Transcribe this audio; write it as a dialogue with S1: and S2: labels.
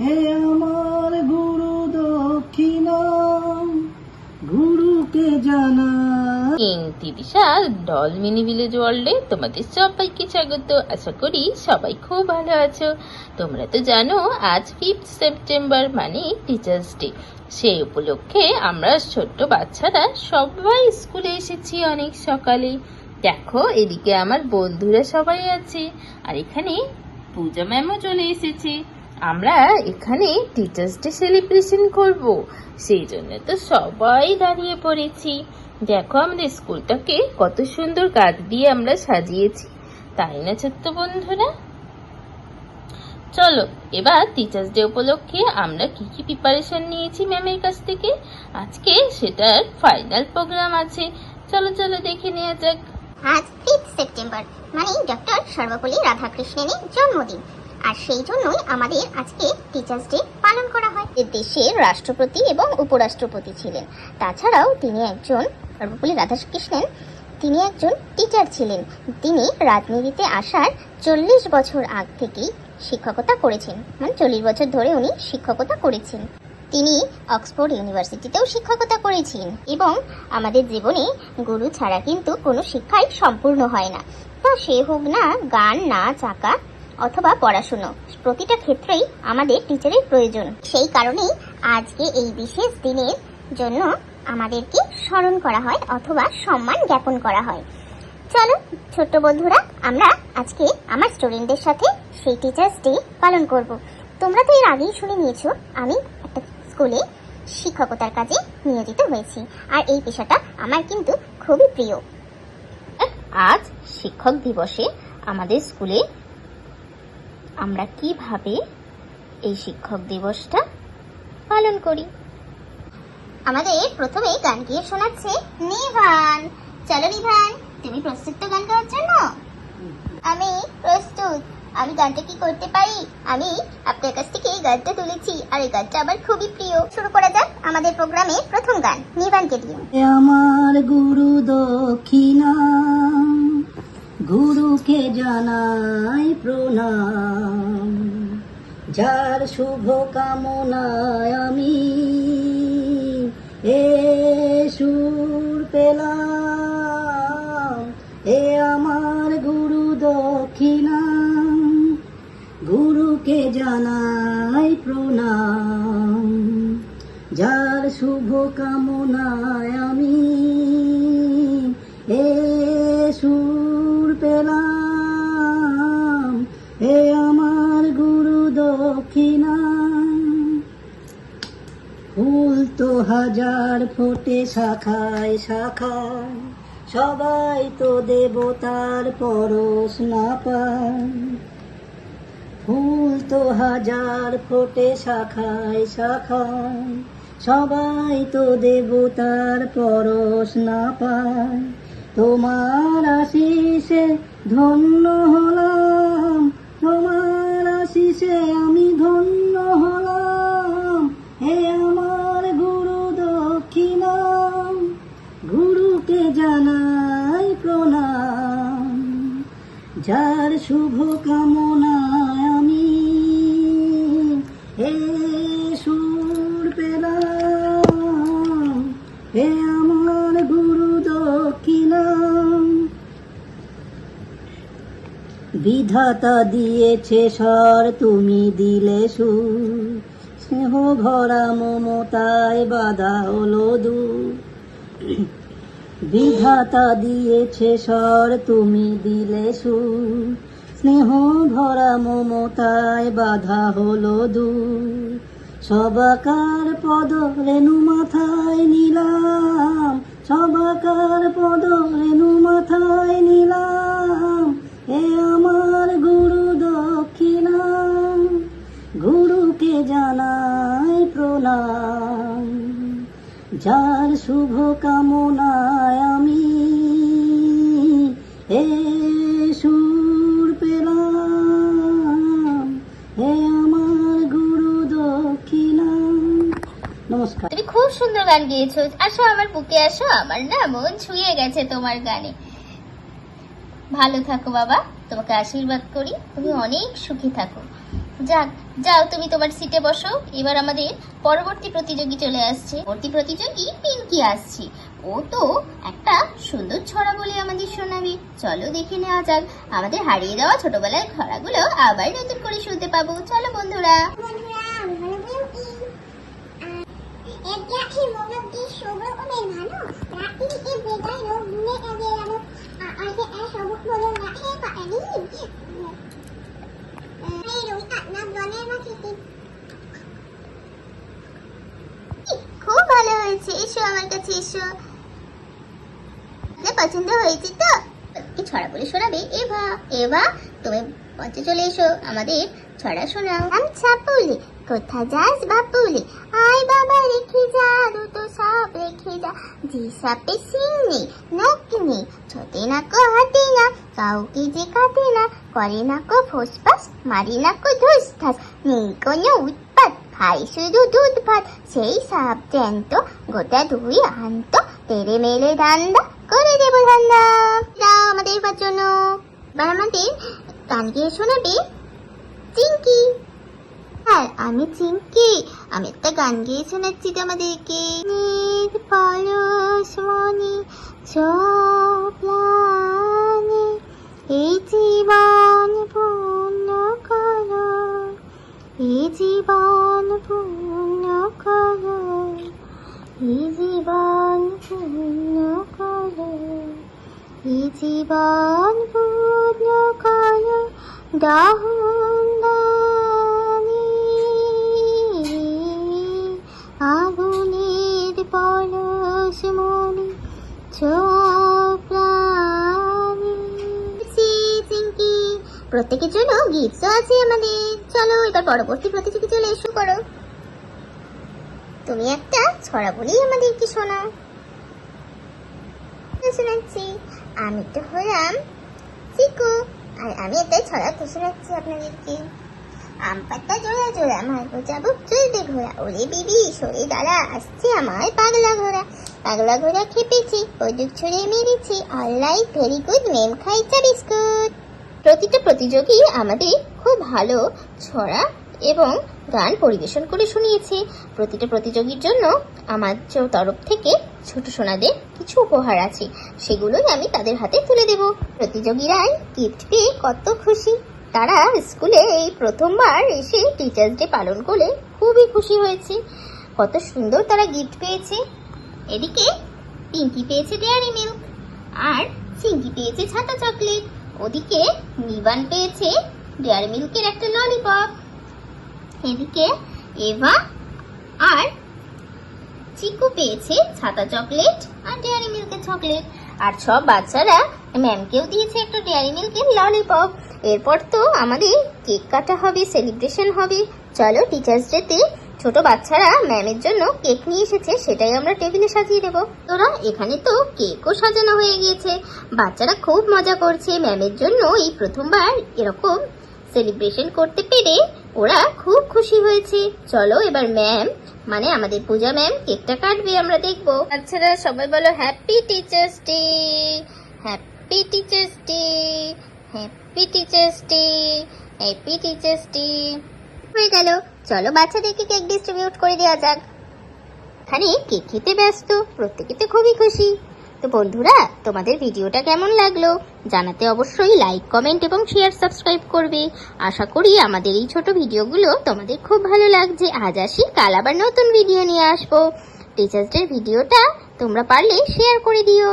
S1: হে আমার গুরু দক্ষিণা, গুরুকে জানা।
S2: কিং তিরিশা ডল মিনি ভিলেজ ওয়ার্ল্ডে তোমাদের সবাইকে স্বাগত। আশা করি সবাই খুব ভালো আছো। তোমরা তো জানো, আজ ফিফথ সেপ্টেম্বর মানে টিচার্স ডে সেই উপলক্ষে আমরা ছোট্ট বাচ্চারা সবাই স্কুলে এসেছি অনেক সকালে। দেখো, এদিকে আমার বন্ধুরা সবাই আছে। আর এখানে পূজা ম্যামও চলে এসেছে। আমরা এখানে টিচার্স ডে সেলিব্রেশন করব। সেই জন্য তো সবাই দাঁড়িয়ে পড়েছি। দেখো আমাদের স্কুলটাকে কত সুন্দর গাছ দিয়ে আমরা সাজিয়েছি। তাই না ছোট্ট বন্ধুরা? চলো, এবার টিচার্স ডে উপলক্ষে আমরা কি কি প্রিপারেশন নিয়েছি ম্যামের কাছ থেকে? আজকে সেটার ফাইনাল প্রোগ্রাম আছে। চলো চলো দেখে নেওয়া যাক।
S3: আজ ফিফথ সেপ্টেম্বর মানে ডক্টর সর্বপল্লী রাধাকৃষ্ণের জন্মদিন। আর সেই জন্যই আমাদের আজকে টিচার্স ডে পালন করা হয়। দেশের রাষ্ট্রপতি এবং উপরাষ্ট্রপতি ছিলেন। তাছাড়াও তিনি একজন সর্বপল্লী রাধাকৃষ্ণন তিনি একজন টিচার ছিলেন। তিনি রাজনীতিতে আসার চল্লিশ বছর আগ থেকেই শিক্ষকতা করেছেন। মানে চল্লিশ বছর ধরে উনি শিক্ষকতা করেছেন। তিনি অক্সফোর্ড ইউনিভার্সিটিতেও শিক্ষকতা করেছেন এবং আমাদের জীবনে গুরু ছাড়া কিন্তু কোনো শিক্ষাই সম্পূর্ণ হয় না। তা সে হোক না, গান, নাচ, আঁকা অথবা পড়াশুনো। প্রতিটা ক্ষেত্রেই আমাদের টিচারের প্রয়োজন। সেই কারণেই আজকে এই বিশেষ দিনের জন্য আমাদেরকে স্মরণ করা হয় অথবা সম্মান জ্ঞাপন করা হয়। চলো, ছোট্ট বন্ধুরা, আমরা আজকে আমার স্টুডেন্টদের সাথে সেই টিচার্স ডে পালন করব। তোমরা তো এর আগেই শুনে নিয়েছো, আমি একটা স্কুলে শিক্ষকতার কাজে নিয়োজিত হয়েছি। আর এই পেশাটা আমার কিন্তু খুবই প্রিয়। আজ শিক্ষক দিবসে আমাদের স্কুলে আমরা কীভাবে এই শিক্ষক দিবসটা পালন করি? আমাদের প্রথমে গান গিয়ে শোনাচ্ছে নিভান চলো নিভান তুমি প্রস্তুত গান গাওয়ার জন্য? আমি প্রস্তুত। আমি গানটা কি করতে পারি? আমি আপনার কাছ থেকে এই গানটা তুলেছি আর এই গানটা আমার খুবই প্রিয়। শুরু করা যাক আমাদের প্রোগ্রামে প্রথম গান নিভানকে দিয়ে
S1: আমার গুরু দক্ষিণা গুরুকে জানাই প্রণাম। যার শুভ কামনায় আমি এ সুর পেলাম, এ আমার গুরু দক্ষিণা। গুরুকে জানাই প্রণাম, যার শুভ কামনায় হাজার ফোটে শাখায় শাখায়, সবাই তো দেবতার পরশ না পায়। ফুল তো হাজার ফোটে শাখায় শাখায়, সবাই তো দেবতার পরশ না পায়। তোমার আশিসে ধন্য শুভ কামনায় আমি হে সুর পেলাম হে আমার গুরু দক্ষিণা। বিধাতা দিয়েছে স্বর, তুমি দিলে সুর। স্নেহ ভরা মমতায় বাধা হলো দূর। বিধাতা দিয়েছে স্বর, তুমি দিলে সুর। স্নেহ ভরা মমতায় বাধা হলো দূর। সবাকার পদ রেণু মাথায় নিলাম। সবাকার পদ রেণু মাথায় নিলাম। এ আমার গুরু দক্ষিণাম গুরুকে জানাই প্রণাম। যার শুভ কামনায় আমি এ নমস্কার
S3: তুমি খুব সুন্দর গান গেয়েছো। আসো আমার বুকে আসো, আমার না মন ছুঁয়ে গেছে তোমার গানে। ভালো থাকো বাবা, তোমাকে আশীর্বাদ করি, তুমি অনেক সুখী থাকো। যাক, যাও তুমি তোমার সিটে বসো, এবার আমাদের পরবর্তী প্রতিযোগী চলে আসছে। পরবর্তী প্রতিযোগী পিঙ্কি আসছে। ও তো একটা সুন্দর ছড়া বলে আমাদের শোনাবে। চলো দেখে নেওয়া যাক, আমাদের হারিয়ে যাওয়া ছোটবেলার ছড়াগুলো আবার নতুন করে শুনতে পাবো। চলো বন্ধুরা। খুব ভালো হয়েছে। এসো আমার কাছে, এসো। পছন্দ হয়েছে তো? ছড়া বলে শোনাবে? এভা এভা, তুমি মঞ্চে চলে এসো। আমাদের ছড়া শোনাও। আচ্ছা বলি কোথা যাস বাপুলি আয় বাবা, রেখে যা, দুটো সাপ রেখে যা। যে সাপে সিং নেই নখ নেই, ছোটে না কো হাতে না, কাউকে যে কাটে না, করে না কো ফোসফাস মারি না কো ধুস ধাস। নেই কোনো উৎপাত খাই শুধু দুধ ভাত। সেই সাপ জ্যান্ত, গোটা ধুই আনত, তেরে মেলে ধান্দা, করে দেবো ধান্দা। যাও আমাদের জন্য। এবার আমাদের গান গিয়ে শোনাবে চিঙ্কি হ্যাঁ আমি চিঙ্কি। আমি একটা গান গিয়ে শোনাচ্ছি তোমাদেরকে। পরশ মনি চোপ্লানে এই জীবন পূর্ণ করো। এই জীবন পূর্ণ করো। এই জীবন পূর্ণ করো। এই জীবন পূর্ণ করো। দহন প্রত্যেকের জন্য গিফট আছে আমাদের। চলো, এবার পরবর্তী প্রতিযোগী চলে এসো, করো। তুমি একটা ছড়া বলেই আমাদেরকে শোনাও। শোনাচ্ছি। আমি তো হলাম চিকু, আর আমি একটা ছড়া তো শোনাচ্ছি আপনাদেরকে। আম পাতা জোড়া জোড়া মারবো যাব চলবে ঘোড়া ওরে বিবি, সরে দাঁড়া, আসছে আমার পাগলা ঘোড়া। পাগলা ঘোড়া খেপেছি বন্দুক ছড়িয়ে মেরেছি অলরাইট ভেরি গুড মেম খাইছা বিস্কুট। প্রতিটা প্রতিযোগী আমাদের খুব ভালো ছড়া এবং গান পরিবেশন করে শুনিয়েছে। প্রতিটা প্রতিযোগীর জন্য আমার তরফ থেকে ছোট সোনাদের কিছু উপহার আছে। সেগুলোই আমি তাদের হাতে তুলে দেব। প্রতিযোগীরাই গিফট পেয়ে কত খুশি। তারা স্কুলে এই প্রথমবার এসে টিচার্স ডে পালন করে খুবই খুশি হয়েছে। কত সুন্দর তারা গিফট পেয়েছে। এদিকে পিঙ্কি পেয়েছে ডেয়ারি মিল্ক আর চিঙ্কি পেয়েছে ছাতা চকলেট। ওদিকে নিবান পেয়েছে ডেয়ারি মিল্কের একটা ললিপপ। এদিকে এভা আর চিকু পেয়েছে ছাতা চকলেট আর ডেয়ারি মিল্কের চকলেট। আর সব বাচ্চারা ম্যামকেও দিয়েছে একটা ডেয়ারি মিল্কের ললিপপ। এরপর তো আমাদের কেক কাটা হবে, সেলিব্রেশন হবে। চলো টিচার্স ডেতে ছোট বাচ্চারা ম্যামের জন্য কেক নিয়ে এসেছে, সেটাই আমরা টেবিলে সাজিয়ে দেবো। তোরা এখানে তো কেকও সাজানো হয়ে গিয়েছে। বাচ্চারা খুব মজা করছে। ম্যামের জন্য এই প্রথমবার এরকম সেলিব্রেশন করতে পেরে ওরা খুব খুশি হয়েছে। চলো এবার ম্যাম মানে আমাদের পূজা ম্যাম, কেকটা কাটবে, আমরা দেখব। বাচ্চারা সবাই বলো happy teachers day happy teachers day happy teachers day happy teachers day হয়ে গেল। চলো বাচ্চাদেরকে কেক ডিস্ট্রিবিউট করে দেওয়া যাক। এখানে কেক খেতে ব্যস্ত প্রত্যেকে তো খুবই খুশি। তো বন্ধুরা, তোমাদের ভিডিওটা কেমন লাগল? জানাতে অবশ্যই লাইক কমেন্ট এবং শেয়ার সাবস্ক্রাইব করবে। আশা করি আমাদের এই ছোট ভিডিওগুলো তোমাদের খুব ভালো লাগছে। আজ আসি, কাল আবার নতুন ভিডিও নিয়ে আসব। টিচার্স ডে ভিডিওটা তোমরা পারলে শেয়ার করে দিও।